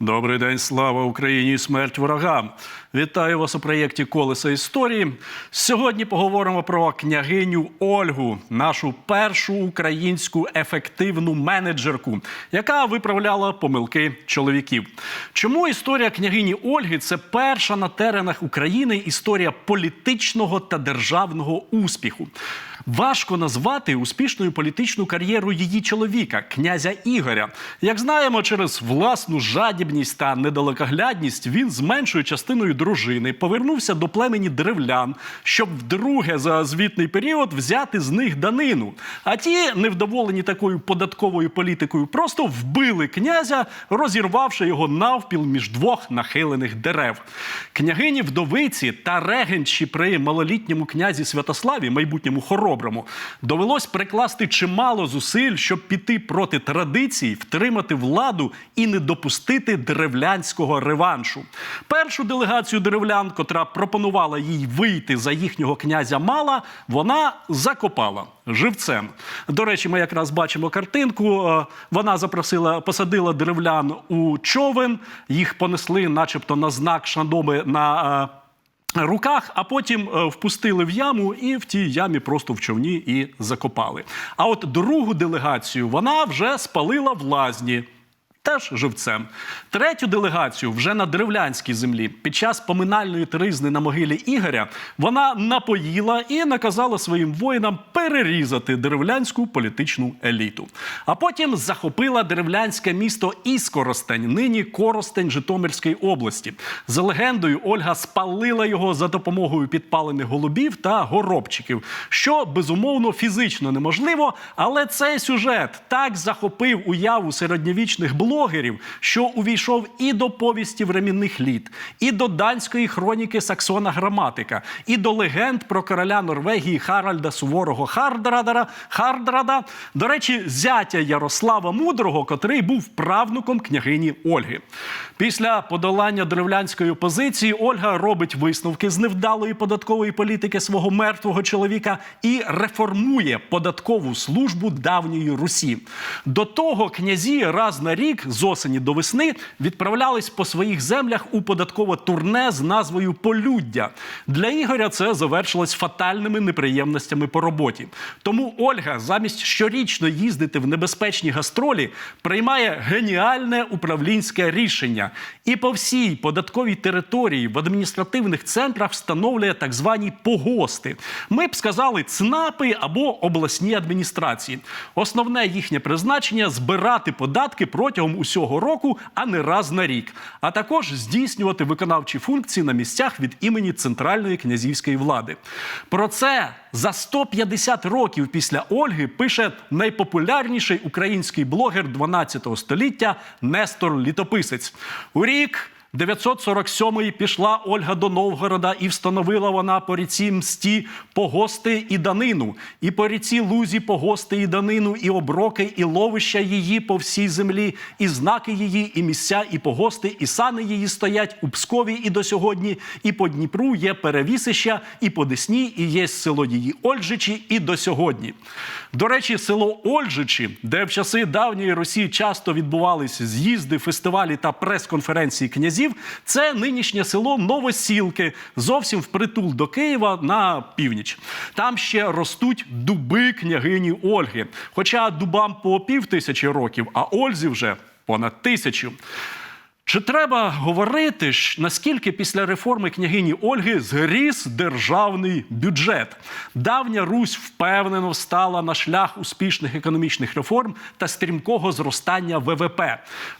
Добрий день, слава Україні і смерть ворогам! Вітаю вас у проєкті Колеса історії. Сьогодні поговоримо про княгиню Ольгу, нашу першу українську ефективну менеджерку, яка виправляла помилки чоловіків. Чому історія княгині Ольги це перша на теренах України історія політичного та державного успіху? Важко назвати успішною політичну кар'єру її чоловіка, князя Ігоря. Як знаємо, через власну жадібність та недалекоглядність він з меншою частиною дружини повернувся до племені древлян, щоб вдруге за звітний період взяти з них данину. А ті, невдоволені такою податковою політикою, просто вбили князя, розірвавши його навпіл між двох нахилених дерев. Княгині вдовиці та регенчі при малолітньому князі Святославі, майбутньому хороброму, довелось прикласти чимало зусиль, щоб піти проти традицій, втримати владу і не допустити древлянського реваншу. Першу делегацію древлян, котра пропонувала їй вийти за їхнього князя Мала, вона закопала живцем. До речі, ми якраз бачимо картинку. Е, Вона запросила, посадила древлян у човен, їх понесли, начебто, на знак шандоми на. е, Руках, а потім е, впустили в яму і в тій ямі просто в човні і закопали. А от другу делегацію вона вже спалила в лазні. Теж живцем. Третю делегацію вже на древлянській землі під час поминальної тризни на могилі Ігоря вона напоїла і наказала своїм воїнам перерізати древлянську політичну еліту. А потім захопила древлянське місто Іскоростень, нині Коростень Житомирської області. За легендою, Ольга спалила його за допомогою підпалених голубів та горобчиків, що безумовно фізично неможливо, але цей сюжет так захопив уяву середньовічних блогерів, що увійшов і до повісті времінних літ, і до данської хроніки Саксона Граматика, і до легенд про короля Норвегії Харальда Суворого Хардрадара, Хардрада, до речі, зятя Ярослава Мудрого, котрий був правнуком княгині Ольги. Після подолання древлянської опозиції Ольга робить висновки з невдалої податкової політики свого мертвого чоловіка і реформує податкову службу давньої Русі. До того князі раз на рік з осені до весни відправлялись по своїх землях у податкове турне з назвою Полюддя. Для Ігоря це завершилось фатальними неприємностями по роботі. Тому Ольга, замість щорічно їздити в небезпечні гастролі, приймає геніальне управлінське рішення і по всій податковій території в адміністративних центрах встановлює так звані погости. Ми б сказали ЦНАПи або обласні адміністрації. Основне їхнє призначення збирати податки протягом усього року, а не раз на рік, а також здійснювати виконавчі функції на місцях від імені центральної князівської влади. Про це за 150 років після Ольги пише найпопулярніший український блогер 12 століття Нестор Літописець. У рік 947-ї пішла Ольга до Новгорода і встановила вона по ріці Мсті погости і данину, і по ріці Лузі погости і данину, і оброки, і ловища її по всій землі, і знаки її, і місця, і погости, і сани її стоять у Пскові і до сьогодні, і по Дніпру є перевісища, і по Десні, і є село її Ольжичі, і до сьогодні. До речі, село Ольжичі, де в часи давньої Росії часто відбувалися з'їзди, фестивалі та прес-конференції князів, це нинішнє село Новосілки, зовсім впритул до Києва на північ. Там ще ростуть дуби княгині Ольги. Хоча дубам по пів тисячі років, а Ользі вже понад тисячу. Чи треба говорити, наскільки після реформи княгині Ольги зріс державний бюджет? Давня Русь впевнено стала на шлях успішних економічних реформ та стрімкого зростання ВВП.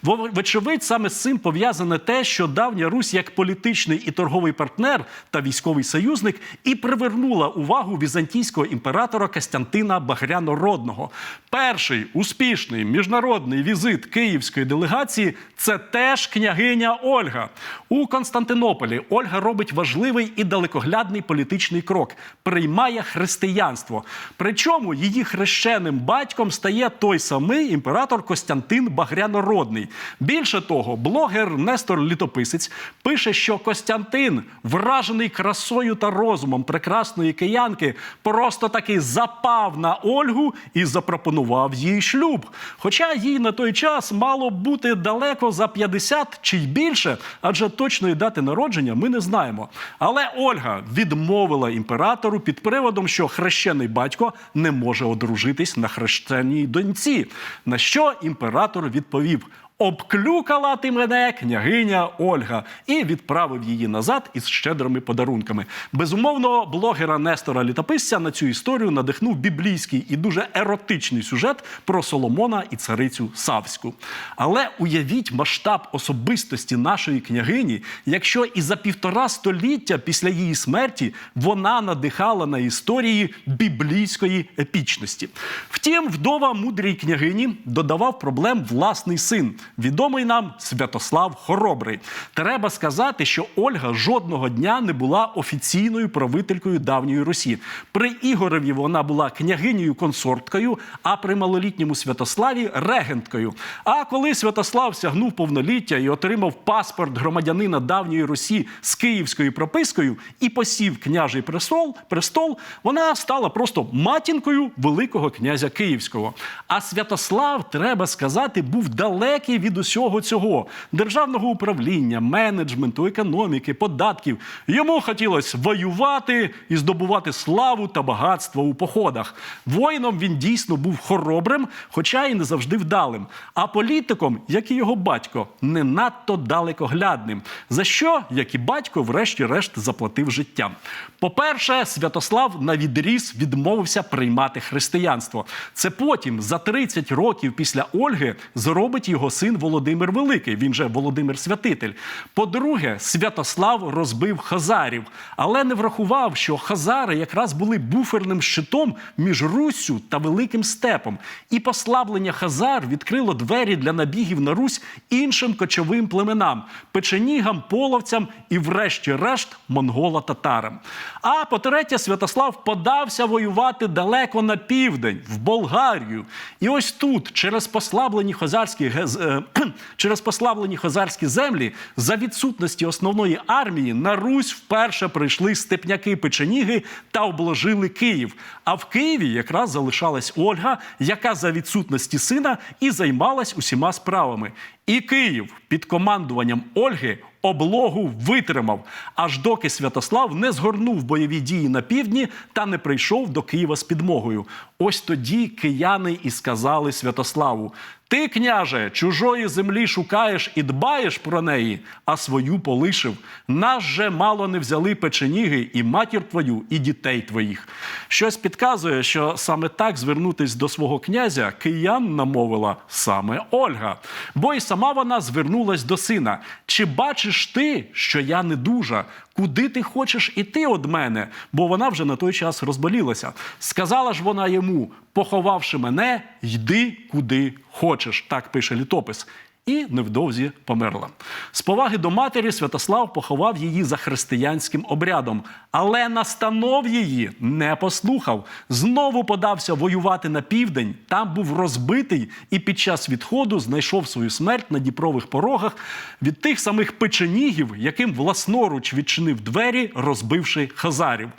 Вочевидь, саме з цим пов'язане те, що давня Русь як політичний і торговий партнер та військовий союзник і привернула увагу візантійського імператора Костянтина Багрянородного. Перший успішний міжнародний візит київської делегації це теж княгиня Ольга. У Константинополі Ольга робить важливий і далекоглядний політичний крок приймає християнство. Причому її хрещеним батьком стає той самий імператор Костянтин Багрянородний. Більше того, блогер Нестор Літописець пише, що Костянтин, вражений красою та розумом прекрасної киянки, просто таки запав на Ольгу і запропонував їй шлюб. Хоча їй на той час мало бути далеко за 50, 50 чи й більше, адже точної дати народження ми не знаємо. Але Ольга відмовила імператору під приводом, що хрещений батько не може одружитись на хрещеній доньці. На що імператор відповів: Обклюкала ти мене княгиня Ольга і відправив її назад із щедрими подарунками. Безумовно, блогера Нестора Літописця на цю історію надихнув біблійський і дуже еротичний сюжет про Соломона і царицю Савську. Але уявіть масштаб особистості нашої княгині, якщо і за півтора століття після її смерті вона надихала на історії біблійської епічності. Втім, вдова мудрій княгині додавав проблем власний син відомий нам Святослав Хоробрий. Треба сказати, що Ольга жодного дня не була офіційною правителькою давньої Русі. При Ігореві вона була княгинею консорткою, а при малолітньому Святославі регенткою. А коли Святослав сягнув повноліття і отримав паспорт громадянина давньої Русі з київською пропискою і посів княжий престол, престол, вона стала просто матінкою Великого князя Київського. А Святослав, треба сказати, був далекий від усього цього державного управління, менеджменту, економіки, податків. Йому хотілося воювати і здобувати славу та багатство у походах. Воїном він дійсно був хоробрим, хоча і не завжди вдалим. А політиком, як і його батько, не надто далекоглядним. За що, як і батько, врешті-решт заплатив життям. По-перше, Святослав на відріз відмовився приймати християнство. Це потім, за 30 років після Ольги, зробить його син Володимир Великий. Він же Володимир Святитель. По-друге, Святослав розбив хазарів, але не врахував, що хазари якраз були буферним щитом між Руссю та Великим Степом. І послаблення хазар відкрило двері для набігів на Русь іншим кочовим племенам печенігам, половцям і, врешті-решт, монголо-татарам. А по-третє, Святослав подався воювати далеко на південь, в Болгарію. І ось тут, через послаблені хазарські гез- е, через послаблені хазарські землі, за відсутності основної армії на Русь вперше прийшли степняки печеніги та обложили Київ. А в Києві якраз залишалась Ольга, яка за відсутності сина і займалась усіма справами. І Київ під командуванням Ольги облогу витримав, аж доки Святослав не згорнув бойові дії на півдні та не прийшов до Києва з підмогою. Ось тоді кияни і сказали Святославу: Ти, княже, чужої землі шукаєш і дбаєш про неї, а свою полишив. Нас же мало не взяли печеніги і матір твою, і дітей твоїх. Щось підказує, що саме так звернутись до свого князя киян намовила саме Ольга. Бо й сама вона звернулась до сина. Чи бачиш ти, що я не дужа? Куди ти хочеш іти од мене? Бо вона вже на той час розболілася. Сказала ж вона йому: поховавши мене, йди куди хочеш. Так пише літопис. І невдовзі померла. З поваги до матері Святослав поховав її за християнським обрядом, але настанов її не послухав. Знову подався воювати на південь. Там був розбитий і під час відходу знайшов свою смерть на Дніпрових порогах від тих самих печенігів, яким власноруч відчинив двері, розбивши хазарів.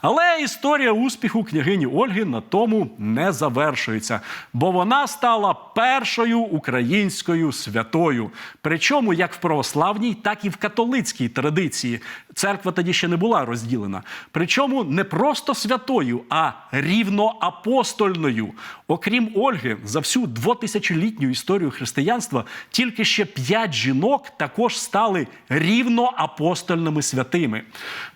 Але історія успіху княгині Ольги на тому не завершується, бо вона стала першою українською святою. Причому як в православній, так і в католицькій традиції. Церква тоді ще не була розділена. Причому не просто святою, а рівноапостольною. Окрім Ольги, за всю двотисячолітню історію християнства тільки ще п'ять жінок також стали рівноапостольними святими.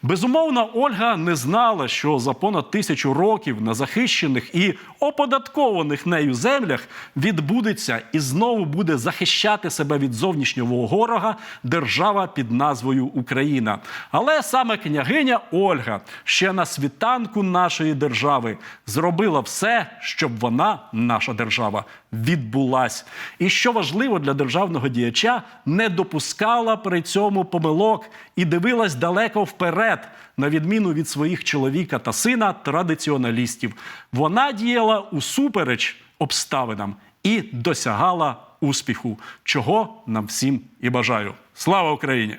Безумовно, Ольга не знала, що за понад тисячу років на захищених і оподаткованих нею землях відбудеться і знову буде захищати себе від зовнішнього ворога держава під назвою Україна. Але саме княгиня Ольга ще на світанку нашої держави зробила все, щоб вона, наша держава, відбулась. І що важливо для державного діяча, не допускала при цьому помилок і дивилась далеко вперед, на відміну від своїх чоловіка та сина традиціоналістів. Вона діяла усупереч обставинам і досягала успіху, чого нам всім і бажаю. Слава Україні!